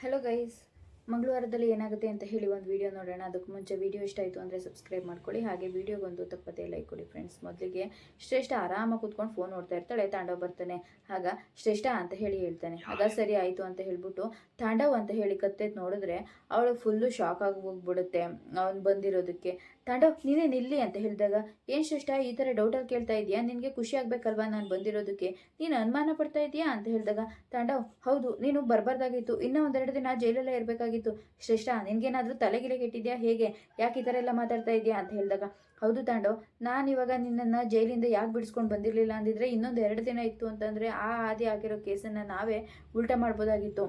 Hello guys ಮಂಗಳವಾರದಲ್ಲಿ ಏನಾಗುತ್ತೆ ಅಂತ ಹೇಳಿ ಒಂದು ವಿಡಿಯೋ ನೋಡೋಣ. ಅದಕ್ಕೆ ಮುಂಚೆ ವಿಡಿಯೋ ಇಷ್ಟ ಆಯಿತು ಅಂದರೆ ಸಬ್ಸ್ಕ್ರೈಬ್ ಮಾಡ್ಕೊಳ್ಳಿ. ಹಾಗೆ ವಿಡಿಯೋಗೊಂದು ತಪ್ಪದೇ ಲೈಕ್ ಕೊಡಿ ಫ್ರೆಂಡ್ಸ್ ಮೊದಲಿಗೆ ಶ್ರೇಷ್ಠ ಆರಾಮಾಗಿ ಕೂತ್ಕೊಂಡು ಫೋನ್ ನೋಡ್ತಾ ಇರ್ತಾಳೆ ತಾಂಡವ್ ಬರ್ತಾನೆ. ಆಗ ಶ್ರೇಷ್ಠ ಅಂತ ಹೇಳಿ ಹೇಳ್ತಾನೆ. ಆಗ ಸರಿ ಆಯಿತು ಅಂತ ಹೇಳ್ಬಿಟ್ಟು ತಾಂಡವ್ ಅಂತ ಹೇಳಿ ಕತ್ತೆ ನೋಡಿದ್ರೆ ಅವಳು ಫುಲ್ಲು ಶಾಕ್ ಆಗಿ ಹೋಗ್ಬಿಡುತ್ತೆ. ಅವ್ನು ಬಂದಿರೋದಕ್ಕೆ. ತಾಂಡವ್ ನೀನೇ ನಿಲ್ಲಿ ಅಂತ ಹೇಳಿದಾಗ ಏನು ಶ್ರೇಷ್ಠ ಈ ಥರ ಡೌಟಲ್ಲಿ ಕೇಳ್ತಾ ಇದೆಯಾ? ನಿನಗೆ ಖುಷಿ ಆಗಬೇಕಲ್ವಾ ನಾನು ಬಂದಿರೋದಕ್ಕೆ? ನೀನು ಅನುಮಾನ ಪಡ್ತಾ ಇದೆಯಾ? ಅಂತ ಹೇಳಿದಾಗ ತಾಂಡವ್ ಹೌದು ನೀನು ಬರಬಾರ್ದಾಗಿತ್ತು. ಇನ್ನೂ ಒಂದೆರಡು ದಿನ ಜೈಲಲ್ಲೇ ಇರಬೇಕಾಗಿತ್ತು ಶ್ರೇಷ್ಠ, ನಿನಗೇನಾದರೂ ತಲೆಗಿಲೆ ಕೆಟ್ಟಿದ್ಯಾ? ಹೇಗೆ? ಯಾಕೆ ಈ ಥರ ಎಲ್ಲ ಮಾತಾಡ್ತಾ ಇದೆಯಾ ಅಂತ ಹೇಳಿದಾಗ, ಹೌದು ತಾಂಡೋ ನಾನು ಇವಾಗ ನಿನ್ನನ್ನು ಜೈಲಿಂದ ಯಾಕೆ ಬಿಡಿಸ್ಕೊಂಡು ಬಂದಿರಲಿಲ್ಲ ಅಂದಿದ್ರೆ ಇನ್ನೊಂದು ಎರಡು ದಿನ ಇತ್ತು ಅಂತಂದರೆ ಆ ಆದಿ ಆಗಿರೋ ಕೇಸನ್ನು ನಾವೇ ಉಲ್ಟಾ ಮಾಡ್ಬೋದಾಗಿತ್ತು.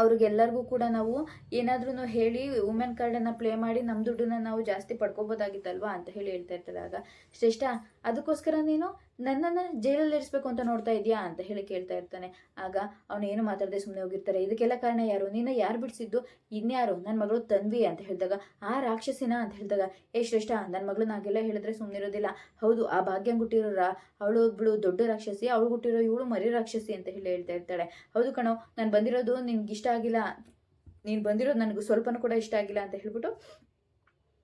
ಅವ್ರಿಗೆಲ್ಲರಿಗೂ ಕೂಡ ನಾವು ಏನಾದ್ರೂ ಹೇಳಿ ವುಮೆನ್ ಕಾರ್ಡನ್ನು ಪ್ಲೇ ಮಾಡಿ ನಮ್ಮ ದುಡ್ಡನ್ನ ನಾವು ಜಾಸ್ತಿ ಪಡ್ಕೋಬೋದಾಗಿತ್ತಲ್ವಾ ಅಂತ ಹೇಳಿ ಹೇಳ್ತಾ ಇರ್ತಾರೆ ಆಗ. ಶ್ರೇಷ್ಠ ಅದಕ್ಕೋಸ್ಕರ ನೀನು ನನ್ನನ್ನು ಜೈಲಲ್ಲಿ ಇರಿಸ್ಬೇಕು ಅಂತ ನೋಡ್ತಾ ಇದೆಯಾ ಅಂತ ಹೇಳಿ ಕೇಳ್ತಾ ಇರ್ತಾನೆ. ಆಗ ಅವನು ಏನು ಮಾತಾಡದೆ ಸುಮ್ಮನೆ ಹೋಗಿರ್ತಾರೆ. ಇದಕ್ಕೆಲ್ಲ ಕಾರಣ ಯಾರು? ನಿನ್ನ ಯಾರು ಬಿಡಿಸಿದ್ದು? ಇನ್ಯಾರು? ನನ್ನ ಮಗಳು ತನ್ವಿ ಅಂತ ಹೇಳಿದಾಗ, ಆ ರಾಕ್ಷಸಿನ ಅಂತ ಹೇಳಿದಾಗ, ಏ ಶ್ರೇಷ್ಠ ನನ್ನ ಮಗಳು ನಾಗೆಲ್ಲ ಹೇಳಿದ್ರೆ ಸುಮ್ಮನಿರೋದಿಲ್ಲ ಹೌದು, ಆ ಭಾಗ್ಯ ಗುಟ್ಟಿರೋರ ಅವಳು ಒಬ್ಳು ದೊಡ್ಡ ರಾಕ್ಷಸಿ, ಅವಳು ಹುಟ್ಟಿರೋ ಇವಳು ಮರಿ ರಾಕ್ಷಸಿ ಅಂತ ಹೇಳಿ ಹೇಳ್ತಾ ಇರ್ತಾಳೆ. ಹೌದು ಕಣೋ, ನಾನು ಬಂದಿರೋದು ನಿನ್ಗೆ ಇಷ್ಟ ಆಗಿಲ್ಲ. ನೀನು ಬಂದಿರೋದು ನನಗೂ ಸ್ವಲ್ಪನೂ ಕೂಡ ಇಷ್ಟ ಆಗಿಲ್ಲ ಅಂತ ಹೇಳ್ಬಿಟ್ಟು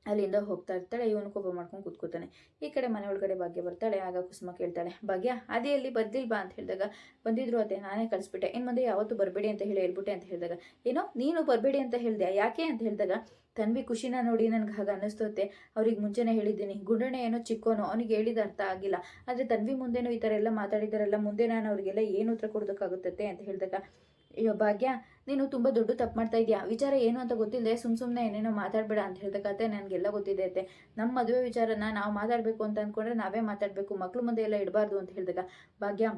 ಅಲ್ಲಿಂದ ಹೋಗ್ತಾ ಇರ್ತಾಳೆ, ಇವನು ಕೋಪ ಮಾಡ್ಕೊಂಡು ಕೂತ್ಕೋತಾನೆ ಈ ಕಡೆ ಮನೆ ಒಳಗಡೆ ಭಾಗ್ಯ ಬರ್ತಾಳೆ, ಆಗ ಕುಸುಮ ಕೇಳ್ತಾಳೆ, ಭಾಗ್ಯ, ಅದೇ ಅಲ್ಲಿ ಬಾ ಅಂತ ಹೇಳಿದಾಗ, ಬಂದಿದ್ರು ಅದೇ, ನಾನೇ ಕಳಿಸ್ಬಿಟ್ಟೆ. ಇನ್ನು ಮುಂದೆ ಯಾವತ್ತೂ ಬರಬೇಡಿ ಅಂತ ಹೇಳಿ ಹೇಳ್ಬಿಟ್ಟೆ ಅಂತ ಹೇಳಿದಾಗ, ಏನೋ ನೀನು ಬರಬೇಡಿ ಅಂತ ಹೇಳಿದೆ, ಯಾಕೆ ಅಂತ ಹೇಳಿದಾಗ, ತನ್ವಿ ಖುಷಿನ ನೋಡಿ ನನಗೆ ಹಾಗೆ ಅನ್ನಿಸ್ತೋತೆ. ಅವ್ರಿಗೆ ಮುಂಚೆನೇ ಹೇಳಿದ್ದೀನಿ ಗುಂಡಣ ಏನೋ ಚಿಕ್ಕೋನು, ಅವನಿಗೆ ಹೇಳಿದ ಅರ್ಥ ಆಗಿಲ್ಲ. ಆದರೆ ತನ್ವಿ ಮುಂದೆನೂ ಈ ಥರ ಎಲ್ಲ ಮಾತಾಡಿದಾರಲ್ಲ, ಮುಂದೆ ನಾನು ಅವರಿಗೆಲ್ಲ ಏನು ಉತ್ತರ ಕೊಡೋದಕ್ಕಾಗುತ್ತತ್ತೆ ಅಂತ ಹೇಳಿದಾಗ ಅಯ್ಯೋ, ಭಾಗ್ಯ, ನೀನು ತುಂಬ ದೊಡ್ಡ ತಪ್ಪು ಮಾಡ್ತಾ ಇದೆಯಾ ವಿಚಾರ ಏನು ಅಂತ ಗೊತ್ತಿಲ್ಲದೆ ಸುಮ್ ಸುಮ್ಮನೆ ಏನೇನೋ ಮಾತಾಡಬೇಡ ಅಂತ ಹೇಳ್ದಕ್ಕತ್ತೆ ನನಗೆಲ್ಲ ಗೊತ್ತಿದೆ ನಮ್ಮ ಮದುವೆ ವಿಚಾರನ ನಾವು ಮಾತಾಡಬೇಕು ಅಂತ ಅಂದ್ಕೊಂಡ್ರೆ ನಾವೇ ಮಾತಾಡಬೇಕು, ಮಕ್ಳು ಮುಂದೆ ಎಲ್ಲ ಇಡಬಾರ್ದು ಅಂತ ಹೇಳಿದಾಗ. ಭಾಗ್ಯ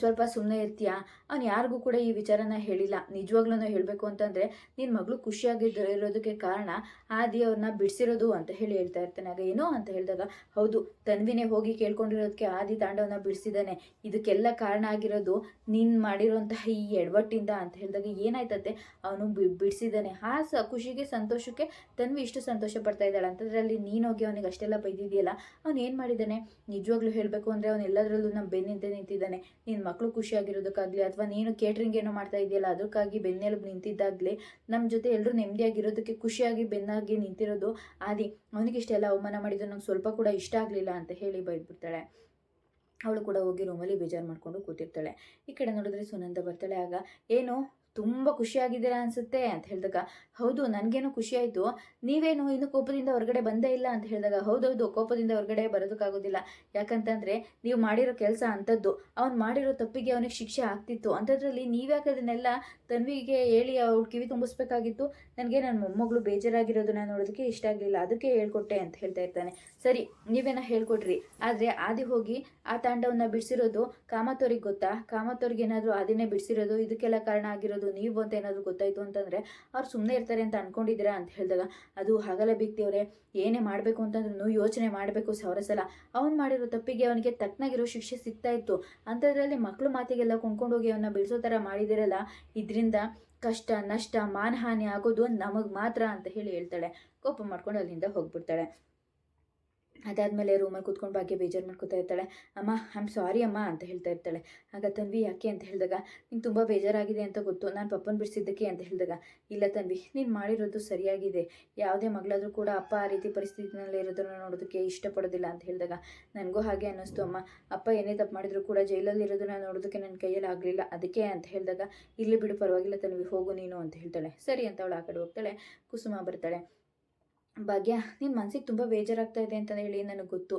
ಸ್ವಲ್ಪ ಸುಮ್ಮನೆ ಇರ್ತೀಯಾ? ಅವ್ನು ಯಾರಿಗೂ ಕೂಡ ಈ ವಿಚಾರನ ಹೇಳಿಲ್ಲ. ನಿಜವಾಗ್ಲೂ ಹೇಳಬೇಕು ಅಂತಂದರೆ ನಿನ್ನ ಮಗಳು ಖುಷಿಯಾಗಿದ್ದು ಇರೋದಕ್ಕೆ ಕಾರಣ ಆದಿ ಅವ್ರನ್ನ ಬಿಡಿಸಿರೋದು ಅಂತ ಹೇಳಿ ಹೇಳ್ತಾ ಇರ್ತಾನೆ. ಆಗ ಏನೋ ಅಂತ ಹೇಳಿದಾಗ, ಹೌದು, ತನ್ವಿನೇ ಹೋಗಿ ಕೇಳ್ಕೊಂಡಿರೋದಕ್ಕೆ ಆದಿ ತಾಂಡವನ್ನ ಬಿಡಿಸಿದ್ದಾನೆ. ಇದಕ್ಕೆಲ್ಲ ಕಾರಣ ಆಗಿರೋದು ನೀನು ಮಾಡಿರೋಂತಹ ಈ ಎಡವಟ್ಟಿಂದ ಅಂತ ಹೇಳಿದಾಗ ಏನಾಯ್ತಂತೆ? ಅವನು ಬಿ, ಬಿಡಿಸಿದ್ದಾನೆ. ಆ ಸ, ಖುಷಿಗೆ, ಸಂತೋಷಕ್ಕೆ ತನ್ವಿ ಇಷ್ಟು ಸಂತೋಷ ಪಡ್ತಾ ಇದ್ದಾಳೆ. ಅಲ್ಲಿ ನೀನು ಹೋಗಿ ಅವನಿಗೆ ಅಷ್ಟೆಲ್ಲ ಬೈದಿದೆಯಲ್ಲ ಅವನು ಏನು ಮಾಡಿದ್ದಾನೆ? ನಿಜವಾಗ್ಲೂ ಹೇಳಬೇಕು ಅಂದರೆ ಅವನು ಎಲ್ಲದರಲ್ಲೂ ನಮ್ಮ ಬೆನ್ನಿಂದ ನಿಂತಿದ್ದಾನೆ. ಮಕ್ಕಳು ಖುಷಿಯಾಗಿರೋದಕ್ಕಾಗಲಿ ಅಥವಾ ನೀನು ಕೇಟ್ರಿಂಗ್ ಏನೋ ಮಾಡ್ತಾ ಇದೆಯಲ್ಲ ಅದಕ್ಕಾಗಿ ಬೆನ್ನೆಲುಬು ನಿಂತಿದ್ದಾಗಲಿ ನಮ್ಮ ಜೊತೆ ಎಲ್ಲರೂ ನೆಮ್ಮದಿಯಾಗಿರೋದಕ್ಕೆ ಖುಷಿಯಾಗಿ ಬೆನ್ನಾಗಿ ನಿಂತಿರೋದು ಆದಿ. ಅವನಿಗೆ ಇಷ್ಟೆಲ್ಲ ಅವಮಾನ ಮಾಡಿದ್ದು ನಂಗೆ ಸ್ವಲ್ಪ ಕೂಡ ಇಷ್ಟ ಆಗಲಿಲ್ಲ ಅಂತ ಹೇಳಿ ಬೈದ್ಬಿಡ್ತಾಳೆ. ಅವಳು ಕೂಡ ಹೋಗಿ ರೂಮಲ್ಲಿ ಬೇಜಾರು ಮಾಡಿಕೊಂಡು ಕೂತಿರ್ತಾಳೆ. ಈ ಕಡೆ ನೋಡಿದ್ರೆ ಸುನಂದ ಬರ್ತಾಳೆ. ಆಗ, ಏನು? ತುಂಬ ಖುಷಿಯಾಗಿದ್ದೀರಾ ಅನಿಸುತ್ತೆ ಅಂತ ಹೇಳಿದಾಗ, ಹೌದು, ನನಗೇನೋ ಖುಷಿಯಾಯಿತು. ನೀವೇನು ಇನ್ನು ಕೋಪದಿಂದ ಹೊರಗಡೆ ಬಂದೇ ಇಲ್ಲ ಅಂತ ಹೇಳಿದಾಗ, ಹೌದೌದು, ಕೋಪದಿಂದ ಹೊರಗಡೆ ಬರೋದಕ್ಕಾಗೋದಿಲ್ಲ. ಯಾಕಂತಂದರೆ, ನೀವು ಮಾಡಿರೋ ಕೆಲಸ ಅಂಥದ್ದು, ಅವ್ನು ಮಾಡಿರೋ ತಪ್ಪಿಗೆ ಅವನಿಗೆ ಶಿಕ್ಷೆ ಆಗ್ತಿತ್ತು. ಅಂಥದ್ರಲ್ಲಿ ನೀವ್ಯಾಕೆ ಅದನ್ನೆಲ್ಲ ತನ್ವಿಗೆ ಹೇಳಿ ಅವ್ಳು ಕಿವಿ ತುಂಬಿಸ್ಬೇಕಾಗಿತ್ತು? ನನಗೆ ನನ್ನ ಮೊಮ್ಮಗಳು ಬೇಜಾರಾಗಿರೋದನ್ನ ನೋಡೋದಕ್ಕೆ ಇಷ್ಟ ಆಗಲಿಲ್ಲ. ಅದಕ್ಕೆ ಹೇಳ್ಕೊಟ್ಟೆ ಅಂತ ಹೇಳ್ತಾ ಇರ್ತಾನೆ. ಸರಿ, ನೀವೇನ ಹೇಳ್ಕೊಟ್ರಿ ಆದರೆ ಆದಿ ಹೋಗಿ ಆ ತಾಂಡವನ್ನ ಬಿಡಿಸಿರೋದು ಕಾಮತೋರಿಗೆ ಗೊತ್ತಾ? ಕಾಮತೋರಿಗೆ ಏನಾದರೂ ಆದಿನೇ ಬಿಡಿಸಿರೋದು? ಇದಕ್ಕೆಲ್ಲ ಕಾರಣ ಆಗಿರೋದು? ನೀವು ಅಂತ ಏನಾದರೂ ಗೊತ್ತಾಯಿತು ಅಂತಂದರೆ ಅವ್ರು ಸುಮ್ಮನೆ ಇರ್ತಾರೆ ಅಂತ ಅಂದ್ಕೊಂಡಿದ್ದೀರಾ ಅಂತ ಹೇಳಿದಾಗ, ಅದು ಹಾಗಲ್ಲ ಬಿಕ್ತಿಯವರೇ ಏನೇ ಮಾಡಬೇಕು ಅಂತಂದ್ರೂ ಯೋಚನೆ ಮಾಡಬೇಕು ಸಾವಿರ ಸಲ. ಅವ್ನು ಮಾಡಿರೋ ತಪ್ಪಿಗೆ ಅವನಿಗೆ ತಕ್ಕನಾಗಿರೋ ಶಿಕ್ಷೆ ಸಿಗ್ತಾ ಇತ್ತು. ಅಂಥದ್ರಲ್ಲಿ ಮಕ್ಕಳು ಮಾತಿಗೆಲ್ಲ ಕೊಂಡ್ಕೊಂಡೋಗಿ ಅವನ್ನ ಬಿಡಿಸೋ ಥರ ಮಾಡಿದಿರಲ್ಲ, ಇದರಿಂದ ಕಷ್ಟ, ನಷ್ಟ, ಮಾನಹಾನಿ ಆಗೋದು ನಮಗೆ ಮಾತ್ರ ಅಂತ ಹೇಳಿ ಹೇಳ್ತಾಳೆ. ಕೋಪ ಮಾಡ್ಕೊಂಡು ಅಲ್ಲಿಂದ ಹೋಗ್ಬಿಡ್ತಾಳೆ. ಅದಾದಮೇಲೆ ರೂಮಲ್ಲಿ ಕೂತ್ಕೊಂಡು ಭಾಗ್ಯ ಬೇಜಾರು ಮಾಡ್ಕೊತಾ ಇರ್ತಾಳೆ. ಅಮ್ಮ ಐ ಆಮ್ ಸಾರಿ ಅಮ್ಮ, ಅಂತ ಹೇಳ್ತಾ ಇರ್ತಾಳೆ. ಆಗ ತನ್ವಿ, ಯಾಕೆ? ಅಂತ ಹೇಳಿದಾಗ, ನಿಂಗೆ ತುಂಬ ಬೇಜಾರಾಗಿದೆ ಅಂತ ಗೊತ್ತು. ನಾನು ಪಪ್ಪನ ಬಿಡಿಸಿದ್ದಕ್ಕೆ, ಅಂತ ಹೇಳಿದಾಗ, ಇಲ್ಲ ತನ್ವಿ, ನೀನು ಮಾಡಿರೋದು ಸರಿಯಾಗಿದೆ. ಯಾವುದೇ ಮಗಳಾದರೂ ಕೂಡ ಅಪ್ಪ ಆ ರೀತಿ ಪರಿಸ್ಥಿತಿನಲ್ಲಿ ಇರೋದನ್ನು ನೋಡೋದಕ್ಕೆ ಇಷ್ಟಪಡೋದಿಲ್ಲ, ಅಂತ ಹೇಳಿದಾಗ, ನನಗೂ ಹಾಗೆ ಅನ್ನಿಸ್ತು ಅಮ್ಮ. ಅಪ್ಪ ಏನೇ ತಪ್ಪು ಮಾಡಿದರೂ ಕೂಡ ಜೈಲಲ್ಲಿ ಇರೋದನ್ನ ನೋಡೋದಕ್ಕೆ ನನ್ನ ಕೈಯಲ್ಲಿ ಆಗಲಿಲ್ಲ. ಅದಕ್ಕೆ, ಅಂತ ಹೇಳಿದಾಗ ಇಲ್ಲಿ ಬಿಡು, ಪರವಾಗಿಲ್ಲ ತನ್ವಿ, ಹೋಗು ನೀನು, ಅಂತ ಹೇಳ್ತಾಳೆ. ಸರಿ ಅಂತ ಅವಳು ಆ ಕಡೆ ಹೋಗ್ತಾಳೆ. ಕುಸುಮ ಬರ್ತಾಳೆ. ಭಾಗ್ಯ ನಿನ್ನ ಮನಸ್ಸಿಗೆ ತುಂಬ ಬೇಜಾರಾಗ್ತಾ ಇದೆ ಅಂತ ಹೇಳಿ ನನಗೆ ಗೊತ್ತು.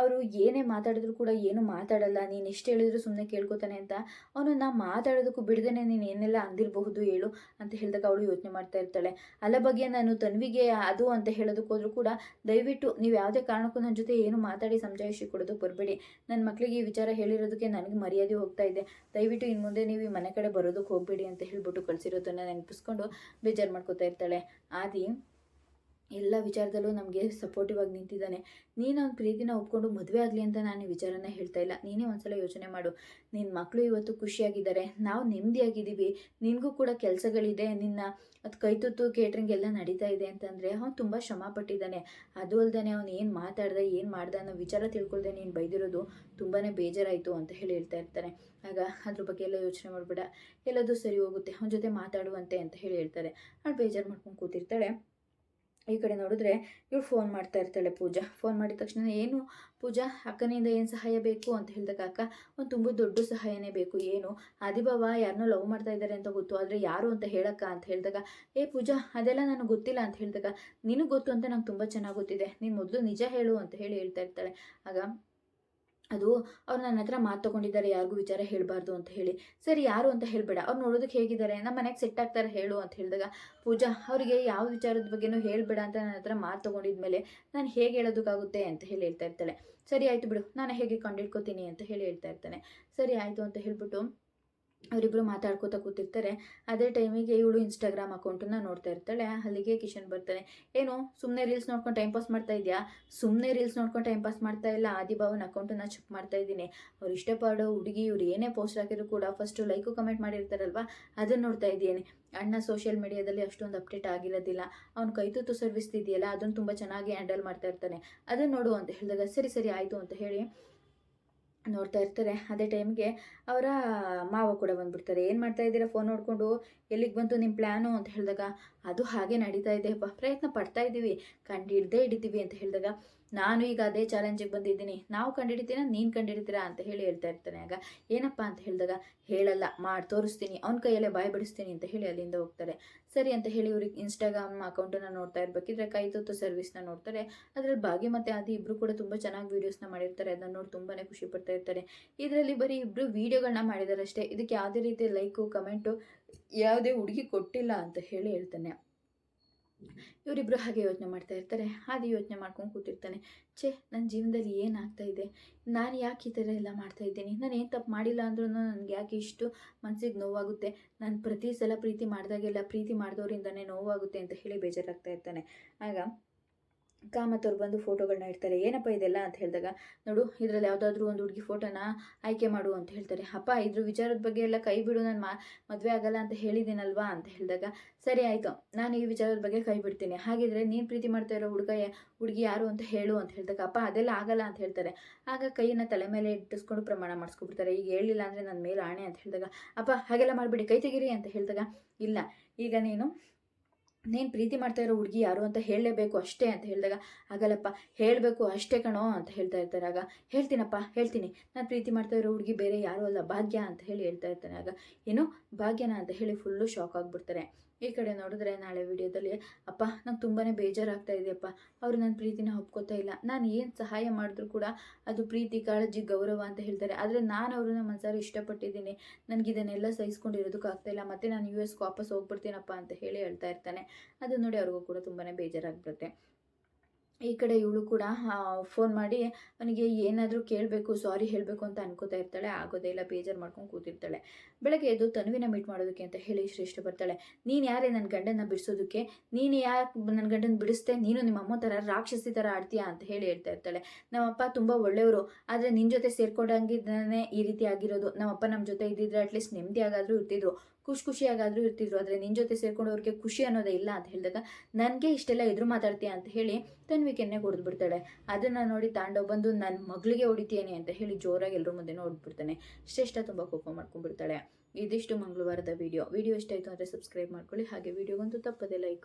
ಅವರು ಏನೇ ಮಾತಾಡಿದ್ರು ಕೂಡ ಏನು ಮಾತಾಡಲ್ಲ, ನೀನು ಎಷ್ಟು ಹೇಳಿದ್ರು ಸುಮ್ಮನೆ ಕೇಳ್ಕೊತಾನೆ ಅಂತ. ಅವನು, ನಾ ಮಾತಾಡೋದಕ್ಕೂ ಬಿಡ್ದೇನೆ ನೀನು ಏನೆಲ್ಲ ಅಂದಿರಬಹುದು ಹೇಳು ಅಂತ ಹೇಳಿದಾಗ ಅವಳು ಯೋಚನೆ ಮಾಡ್ತಾ ಇರ್ತಾಳೆ. ಅಲ್ಲ ಬಗ್ಗೆ ನಾನು ತನ್ವಿಗೆ ಅದು ಅಂತ ಹೇಳೋದಕ್ಕೆ ಹೋದ್ರೂ ಕೂಡ ದಯವಿಟ್ಟು ನೀವು ಯಾವುದೇ ಕಾರಣಕ್ಕೂ ನನ್ನ ಜೊತೆ ಏನು ಮಾತಾಡಿ ಸಮಜಾಯಿಷಿ ಕೊಡೋದಕ್ಕೆ ಬರಬೇಡಿ. ನನ್ನ ಮಕ್ಕಳಿಗೆ ಈ ವಿಚಾರ ಹೇಳಿರೋದಕ್ಕೆ ನನಗೆ ಮರ್ಯಾದೆ ಹೋಗ್ತಾ ಇದೆ. ದಯವಿಟ್ಟು ಇನ್ನು ಮುಂದೆ ನೀವು ಈ ಮನೆ ಕಡೆ ಬರೋದಕ್ಕೆ ಹೋಗಬೇಡಿ ಅಂತ ಹೇಳ್ಬಿಟ್ಟು ಕಳಿಸಿರೋದನ್ನು ನೆನಪಿಸ್ಕೊಂಡು ಬೇಜಾರು ಮಾಡ್ಕೋತಾ ಇರ್ತಾಳೆ. ಆದಿ ಎಲ್ಲ ವಿಚಾರದಲ್ಲೂ ನಮಗೆ ಸಪೋರ್ಟಿವ್ ಆಗಿ ನಿಂತಿದ್ದಾನೆ. ನೀನು ಅವ್ನ ಪ್ರೀತಿನ ಒಪ್ಕೊಂಡು ಮದುವೆ ಆಗಲಿ ಅಂತ ನಾನು ಈ ವಿಚಾರನ ಹೇಳ್ತಾ ಇಲ್ಲ. ನೀನೇ ಒಂದ್ಸಲ ಯೋಚನೆ ಮಾಡು. ನಿನ್ನ ಮಕ್ಕಳು ಇವತ್ತು ಖುಷಿಯಾಗಿದ್ದಾರೆ. ನಾವು ನೆಮ್ಮದಿಯಾಗಿದ್ದೀವಿ. ನಿನಗೂ ಕೂಡ ಕೆಲಸಗಳಿದೆ. ನಿನ್ನ ಅದು ಕೈತುತ್ತು ಕೇಟ್ರಿಂಗ್ ಎಲ್ಲ ನಡೀತಾ ಇದೆ ಅಂತಂದರೆ ಅವ್ನು ತುಂಬ ಶ್ರಮ ಪಟ್ಟಿದ್ದಾನೆ ಅದು ಅಲ್ಲದೆ ಅವ್ನು ಏನು ಮಾತಾಡ್ದೆ, ಏನು ಮಾಡ್ದೆ ಅನ್ನೋ ವಿಚಾರ ತಿಳ್ಕೊಳ್ದೆ ನೀನು ಬೈದಿರೋದು ತುಂಬಾ ಬೇಜಾರಾಯಿತು ಅಂತ ಹೇಳಿ ಹೇಳ್ತಾ ಇರ್ತಾನೆ. ಆಗ ಅದ್ರ ಬಗ್ಗೆ ಎಲ್ಲ ಯೋಚನೆ ಮಾಡಬೇಡ. ಎಲ್ಲದೂ ಸರಿ ಹೋಗುತ್ತೆ. ಅವನ ಜೊತೆ ಮಾತಾಡುವಂತೆ ಅಂತ ಹೇಳಿ ಹೇಳ್ತಾರೆ. ಅವಳು ಬೇಜಾರು ಮಾಡ್ಕೊಂಡು ಕೂತಿರ್ತಾಳೆ. ಈ ಕಡೆ ನೋಡಿದ್ರೆ ಇವಳು ಫೋನ್ ಮಾಡ್ತಾ ಇರ್ತಾಳೆ ಪೂಜಾ. ಫೋನ್ ಮಾಡಿದ ತಕ್ಷಣ ಏನು ಪೂಜಾ, ಅಕ್ಕನಿಂದ ಏನು ಸಹಾಯ ಬೇಕು ಅಂತ ಹೇಳಿದಾಗ ಅಕ್ಕ, ಒಂದು ತುಂಬ ದೊಡ್ಡ ಸಹಾಯನೇ ಬೇಕು. ಏನು? ಆದಿಭಾವ ಯಾರನ್ನೋ ಲವ್ ಮಾಡ್ತಾ ಇದ್ದಾರೆ ಅಂತ ಗೊತ್ತು. ಆದರೆ ಯಾರು ಅಂತ ಹೇಳಕ್ಕ ಅಂತ ಹೇಳಿದಾಗ, ಏ ಪೂಜಾ, ಅದೆಲ್ಲ ನನಗೆ ಗೊತ್ತಿಲ್ಲ ಅಂತ ಹೇಳಿದಾಗ, ನಿನಗೆ ಗೊತ್ತು ಅಂತ ನಂಗೆ ತುಂಬ ಚೆನ್ನಾಗಿ ಗೊತ್ತಿದೆ. ನೀನು ಮೊದಲು ನಿಜ ಹೇಳು ಅಂತ ಹೇಳಿ ಹೇಳ್ತಾ ಇರ್ತಾಳೆ. ಆಗ ಅದು ಅವ್ರು ನನ್ನ ಹತ್ರ ಮಾತು ತೊಗೊಂಡಿದ್ದಾರೆ, ಯಾರಿಗೂ ವಿಚಾರ ಹೇಳಬಾರ್ದು ಅಂತ ಹೇಳಿ. ಸರಿ, ಯಾರು ಅಂತ ಹೇಳಬೇಡ. ಅವ್ರು ನೋಡೋದಕ್ಕೆ ಹೇಗಿದ್ದಾರೆ? ನಮ್ಮ ಮನೆಗೆ ಸೆಟ್ ಆಗ್ತಾರೆ, ಹೇಳು ಅಂತ ಹೇಳಿದಾಗ, ಪೂಜಾ, ಅವರಿಗೆ ಯಾವ ವಿಚಾರದ ಬಗ್ಗೆನೂ ಹೇಳಬೇಡ ಅಂತ ನನ್ನ ಹತ್ರ ಮಾತು ತೊಗೊಂಡಿದ್ಮೇಲೆ ನಾನು ಹೇಗೆ ಹೇಳೋದಕ್ಕಾಗುತ್ತೆ ಅಂತ ಹೇಳಿ ಹೇಳ್ತಾ ಇರ್ತಾಳೆ. ಸರಿ, ಆಯಿತು ಬಿಡು. ನಾನು ಹೇಗೆ ಕಂಡಿಡ್ಕೋತೀನಿ ಅಂತ ಹೇಳಿ ಹೇಳ್ತಾ ಇರ್ತಾನೆ. ಸರಿ, ಆಯಿತು ಅಂತ ಹೇಳ್ಬಿಟ್ಟು ಅವರಿಬ್ಬರು ಮಾತಾಡ್ಕೋತಾ ಕೂತಿರ್ತಾರೆ. ಅದೇ ಟೈಮಿಗೆ ಇವಳು ಇನ್ಸ್ಟಾಗ್ರಾಮ್ ಅಕೌಂಟನ್ನು ನೋಡ್ತಾ ಇರ್ತಾಳೆ. ಅಲ್ಲಿಗೆ ಕಿಶನ್ ಬರ್ತಾನೆ. ಏನು ಸುಮ್ಮನೆ ರೀಲ್ಸ್ ನೋಡ್ಕೊಂಡು ಟೈಮ್ ಪಾಸ್ ಮಾಡ್ತಾ ಇದೆಯಾ? ಸುಮ್ಮನೆ ರೀಲ್ಸ್ ನೋಡ್ಕೊಂಡು ಟೈಮ್ ಪಾಸ್ ಮಾಡ್ತಾ ಇಲ್ಲ. ಆದಿಭಾವನ ಅಕೌಂಟನ್ನು ಚೆಕ್ ಮಾಡ್ತಾ ಇದ್ದೀನಿ. ಅವ್ರು ಇಷ್ಟಪಡೋ ಹುಡುಗಿ, ಇವ್ರು ಏನೇ ಪೋಸ್ಟ್ ಹಾಕಿದ್ರು ಕೂಡ ಫಸ್ಟು ಲೈಕು ಕಮೆಂಟ್ ಮಾಡಿರ್ತಾರಲ್ವ? ಅದನ್ನು ನೋಡ್ತಾ ಇದ್ದೀನಿ. ಅಣ್ಣ ಸೋಷಿಯಲ್ ಮೀಡಿಯಾದಲ್ಲಿ ಅಷ್ಟೊಂದು ಅಪ್ಡೇಟ್ ಆಗಿರೋದಿಲ್ಲ. ಅವ್ನು ಕೈತೂತು ಸರ್ವಿಸ್ ಇದೆಯಲ್ಲ, ಅದನ್ನು ತುಂಬ ಚೆನ್ನಾಗಿ ಹ್ಯಾಂಡಲ್ ಮಾಡ್ತಾ ಇರ್ತಾನೆ. ಅದನ್ನು ನೋಡು ಅಂತ ಹೇಳಿದಾಗ, ಸರಿ ಸರಿ, ಆಯಿತು ಅಂತ ಹೇಳಿ ನೋಡ್ತಾ ಇರ್ತಾರೆ. ಅದೇ ಟೈಮ್ಗೆ ಅವರ ಮಾವ ಕೂಡ ಬಂದುಬಿಡ್ತಾರೆ. ಏನು ಮಾಡ್ತಾ ಇದ್ದೀರಾ? ಫೋನ್ ನೋಡಿಕೊಂಡು ಎಲ್ಲಿಗೆ ಬಂತು ನಿಮ್ಮ ಪ್ಲ್ಯಾನು ಅಂತ ಹೇಳಿದಾಗ ಅದು ಹಾಗೆ ನಡೀತಾ ಇದೆ. ಅಪ್ಪ ಪ್ರಯತ್ನ ಪಡ್ತಾ ಇದ್ದೀವಿ. ಕಂಡು ಹಿಡ್ದೇ ಹಿಡಿತೀವಿ ಅಂತ ಹೇಳಿದಾಗ, ನಾನು ಈಗ ಅದೇ ಚಾಲೆಂಜಿಗೆ ಬಂದಿದ್ದೀನಿ. ನಾವು ಕಂಡುಹಿಡಿತೀನ ನೀನು ಕಂಡುಹಿಡಿತೀರಾ ಅಂತ ಹೇಳಿ ಹೇಳ್ತಾ ಇರ್ತಾನೆ. ಆಗ, ಏನಪ್ಪ ಅಂತ ಹೇಳಿದಾಗ, ಹೇಳಲ್ಲ, ಮಾಡಿ, ತೋರಿಸ್ತೀನಿ. ಅವ್ನ ಕೈಯಲ್ಲೇ ಬಾಯಿ ಬಿಡಿಸ್ತೀನಿ ಅಂತ ಹೇಳಿ ಅಲ್ಲಿಂದ ಹೋಗ್ತಾರೆ. ಸರಿ ಅಂತ ಹೇಳಿ ಇವ್ರಿಗೆ ಇನ್ಸ್ಟಾಗ್ರಾಮ್ ಅಕೌಂಟನ್ನು ನೋಡ್ತಾ ಇರ್ಬೇಕಿದ್ರೆ, ಕೈ ತುತ್ತು ಸರ್ವಿಸ್ನ ನೋಡ್ತಾರೆ. ಅದರಲ್ಲಿ ಭಾಗ್ಯ ಮತ್ತು ಆದಿ ಇಬ್ಬರು ಕೂಡ ತುಂಬ ಚೆನ್ನಾಗಿ ವೀಡಿಯೋಸ್ನ ಮಾಡಿರ್ತಾರೆ. ಅದನ್ನು ನೋಡಿ ತುಂಬಾ ಖುಷಿ ಪಡ್ತಾ ಇರ್ತಾರೆ. ಇದರಲ್ಲಿ ಬರೀ ಇಬ್ಬರು ವೀಡಿಯೋಗಳನ್ನ ಮಾಡಿದ್ದಾರೆ ಅಷ್ಟೇ ಇದಕ್ಕೆ ಯಾವುದೇ ರೀತಿ ಲೈಕು ಕಮೆಂಟು ಯಾವುದೇ ಹುಡುಗಿ ಕೊಟ್ಟಿಲ್ಲ ಅಂತ ಹೇಳಿ ಹೇಳ್ತಾನೆ. ಇವರಿಬ್ಬರು ಹಾಗೆ ಯೋಚನೆ ಮಾಡ್ತಾ ಇರ್ತಾರೆ. ಹಾಗೆ ಯೋಚನೆ ಮಾಡ್ಕೊಂಡು ಕೂತಿರ್ತಾನೆ. ಛೇ ನನ್ನ ಜೀವನದಲ್ಲಿ ಏನಾಗ್ತಾ ಇದೆ? ನಾನು ಯಾಕೆ ಈ ಥರ ಎಲ್ಲ ಮಾಡ್ತಾ ಇದ್ದೀನಿ? ನಾನು ಏನು ತಪ್ಪು ಮಾಡಿಲ್ಲ ಅಂದ್ರೂ ನನಗೆ ಯಾಕೆ ಇಷ್ಟು ಮನಸ್ಸಿಗೆ ನೋವಾಗುತ್ತೆ? ನಾನು ಪ್ರತಿ ಸಲ ಪ್ರೀತಿ ಮಾಡಿದಾಗೆಲ್ಲ ಪ್ರೀತಿ ಮಾಡಿದವರಿಂದನೇ ನೋವಾಗುತ್ತೆ ಅಂತ ಹೇಳಿ ಬೇಜಾರಾಗ್ತಾ ಇರ್ತಾನೆ. ಆಗ ಕಾಮತ್ತವ್ರು ಬಂದು ಫೋಟೋಗಳನ್ನ ಇಡ್ತಾರೆ, ಏನಪ್ಪ ಇದೆಲ್ಲ ಅಂತ ಹೇಳಿದಾಗ, ನೋಡು, ಇದರಲ್ಲಿ ಯಾವುದಾದ್ರೂ ಒಂದು ಹುಡುಗಿ ಫೋಟೋನ ಆಯ್ಕೆ ಮಾಡು ಅಂತ ಹೇಳ್ತಾರೆ. ಅಪ್ಪ, ಇದ್ರ ವಿಚಾರದ ಬಗ್ಗೆ ಎಲ್ಲ ಕೈ ಬಿಡು, ನಾನು ಮಾ, ಮದುವೆ ಆಗಲ್ಲ ಅಂತ ಹೇಳಿದ್ದೀನಲ್ವಾ ಅಂತ ಹೇಳಿದಾಗ, ಸರಿ ಆಯಿತು, ನಾನು ಈ ವಿಚಾರದ ಬಗ್ಗೆ ಕೈ ಬಿಡ್ತೀನಿ. ಹಾಗಿದ್ರೆ ನೀನು ಪ್ರೀತಿ ಮಾಡ್ತಾ ಇರೋ ಹುಡುಗ ಹುಡುಗಿ ಯಾರು ಅಂತ ಹೇಳು ಅಂತ ಹೇಳಿದಾಗ, ಅಪ್ಪ, ಅದೆಲ್ಲ ಆಗಲ್ಲ ಅಂತ ಹೇಳ್ತಾರೆ. ಆಗ ಕೈಯನ್ನು ತಲೆ ಮೇಲೆ ಇಟ್ಟಿಸ್ಕೊಂಡು ಪ್ರಮಾಣ ಮಾಡಿಸ್ಕೊಬಿಡ್ತಾರೆ. ಈಗ ಹೇಳಿಲ್ಲ ಅಂದರೆ ನನ್ನ ಮೇಲೆ ಆಣೆ ಅಂತ ಹೇಳಿದಾಗ, ಅಪ್ಪ, ಹಾಗೆಲ್ಲ ಮಾಡಿಬಿಡಿ, ಕೈ ತೆಗೀರಿ ಅಂತ ಹೇಳಿದಾಗ, ಇಲ್ಲ, ಈಗ ನೀನು ನೀನು ಪ್ರೀತಿ ಮಾಡ್ತಾ ಇರೋ ಹುಡುಗಿ ಯಾರು ಅಂತ ಹೇಳಲೇಬೇಕು ಅಷ್ಟೇ ಅಂತ ಹೇಳಿದಾಗ ಆಗಲ್ಲಪ್ಪ ಹೇಳಬೇಕು ಅಷ್ಟೇ ಕಣೋ ಅಂತ ಹೇಳ್ತಾ ಇರ್ತಾರೆ. ಆಗ, ಹೇಳ್ತೀನಪ್ಪ, ಹೇಳ್ತೀನಿ. ನಾನು ಪ್ರೀತಿ ಮಾಡ್ತಾ ಇರೋ ಹುಡುಗಿ ಬೇರೆ ಯಾರೂ ಅಲ್ಲ, ಭಾಗ್ಯ ಅಂತ ಹೇಳಿ ಹೇಳ್ತಾ ಇರ್ತಾನೆ ಆಗ, ಏನು ಭಾಗ್ಯನ ಅಂತ ಹೇಳಿ ಫುಲ್ಲು ಶಾಕ್ ಆಗಿಬಿಡ್ತಾರೆ. ಈ ಕಡೆ ನೋಡಿದ್ರೆ ನಾಳೆ ವಿಡಿಯೋದಲ್ಲಿ, ಅಪ್ಪ, ನಂಗೆ ತುಂಬಾ ಬೇಜಾರಾಗ್ತಾ ಇದೆಯಪ್ಪ. ಅವರು ನನ್ನ ಪ್ರೀತಿನ ಒಪ್ಕೋತಾ ಇಲ್ಲ. ನಾನು ಏನು ಸಹಾಯ ಮಾಡಿದ್ರು ಕೂಡ ಅದು ಪ್ರೀತಿ, ಕಾಳಜಿ, ಗೌರವ ಅಂತ ಹೇಳ್ತಾರೆ. ಆದರೆ ನಾನು ಅವ್ರನ್ನ ಮನಸಾರಿ ಇಷ್ಟಪಟ್ಟಿದ್ದೀನಿ. ನನಗೆ ಇದನ್ನೆಲ್ಲ ಸಹಿಸ್ಕೊಂಡಿರೋದಕ್ಕಾಗ್ತಾ ಇಲ್ಲ. ಮತ್ತು ನಾನು ಯು ಎಸ್ಗೆ ವಾಪಸ್ ಹೋಗ್ಬಿಡ್ತೀನಪ್ಪ ಅಂತ ಹೇಳಿ ಹೇಳ್ತಾ ಇರ್ತಾನೆ. ಅದು ನೋಡಿ ಅವ್ರಿಗೂ ಕೂಡ ತುಂಬಾ ಬೇಜಾರಾಗ್ಬಿಡುತ್ತೆ. ಈ ಕಡೆ ಇವಳು ಕೂಡ ಫೋನ್ ಮಾಡಿ ಅವನಿಗೆ ಏನಾದರೂ ಕೇಳಬೇಕು ಸಾರಿ ಹೇಳಬೇಕು ಅಂತ ಅನ್ಕೋತಾ ಇರ್ತಾಳೆ. ಆಗೋದೇ ಇಲ್ಲ, ಬೇಜಾರು ಮಾಡ್ಕೊಂಡು ಕೂತಿರ್ತಾಳೆ. ಬೆಳಗ್ಗೆ ಎದ್ದು ತನುವಿನ ಮೀಟ್ ಮಾಡೋದಕ್ಕೆ ಅಂತ ಹೇಳಿ ಶ್ರೇಷ್ಠ ಬರ್ತಾಳೆ. ನೀನು ಯಾರೇ ನನ್ನ ಗಂಡನ ಬಿಡಿಸೋದಕ್ಕೆ? ನೀನು ಯಾಕೆ ನನ್ನ ಗಂಡನ ಬಿಡಿಸ್ದೆ? ನೀನು ನಿಮ್ಮ ಅಮ್ಮ ಥರ ರಾಕ್ಷಸಿ ಥರ ಆಡ್ತೀಯಾ? ಅಂತ ಹೇಳಿ ಹೇಳ್ತಾ ಇರ್ತಾಳೆ. ನಮ್ಮಪ್ಪ ತುಂಬ ಒಳ್ಳೆಯವರು. ಆದರೆ ನಿನ್ನ ಜೊತೆ ಸೇರ್ಕೊಂಡಂಗಿದ್ದಾನೆ ಈ ರೀತಿ ಆಗಿರೋದು. ನಮ್ಮಪ್ಪ ನಮ್ಮ ಜೊತೆ ಇದ್ದಿದ್ರೆ ಅಟ್ಲೀಸ್ಟ್ ನೆಮ್ಮದಿ ಆಗಾದರೂ ಇರ್ತಿದ್ರು. ಖುಷಿ ಖುಷಿಯಾಗಾದರೂ ಇರ್ತಿದ್ರು, ಆದರೆ ನಿನ್ನ ಜೊತೆ ಸೇರ್ಕೊಂಡು ಅವ್ರಿಗೆ ಖುಷಿ ಅನ್ನೋದೇ ಇಲ್ಲ ಅಂತ ಹೇಳಿದಾಗ, ನನಗೆ ಇಷ್ಟೆಲ್ಲ ಎದುರು ಮಾತಾಡ್ತೀಯ? ಅಂತ ಹೇಳಿ ತನ್ವಿಕೆನ್ನೇ ಹೊಡೆದು ಬಿಡ್ತಾಳೆ. ಅದನ್ನು ನೋಡಿ ತಾಂಡೋ ಬಂದು ನನ್ನ ಮಗಳಿಗೆ ಹೊಡಿತೀನಿ ಅಂತ ಹೇಳಿ ಜೋರಾಗಿ ಎಲ್ಲರ ಮುಂದೆ ಹೊಡೆದ್ಬಿಡ್ತಾನೆ ಶ್ರೇಷ್ಠ ತುಂಬ ಕೋಪ ಮಾಡ್ಕೊಂಡ್ಬಿಡ್ತಾಳೆ ಇದಿಷ್ಟು ಮಂಗಳವಾರದ ವಿಡಿಯೋ. ವಿಡಿಯೋ ಎಷ್ಟಾಯಿತು ಅಂದರೆ ಸಬ್ಸ್ಕ್ರೈಬ್ ಮಾಡ್ಕೊಳ್ಳಿ. ಹಾಗೆ ವಿಡಿಯೋಗಂತೂ ತಪ್ಪದೆ ಲೈಕ್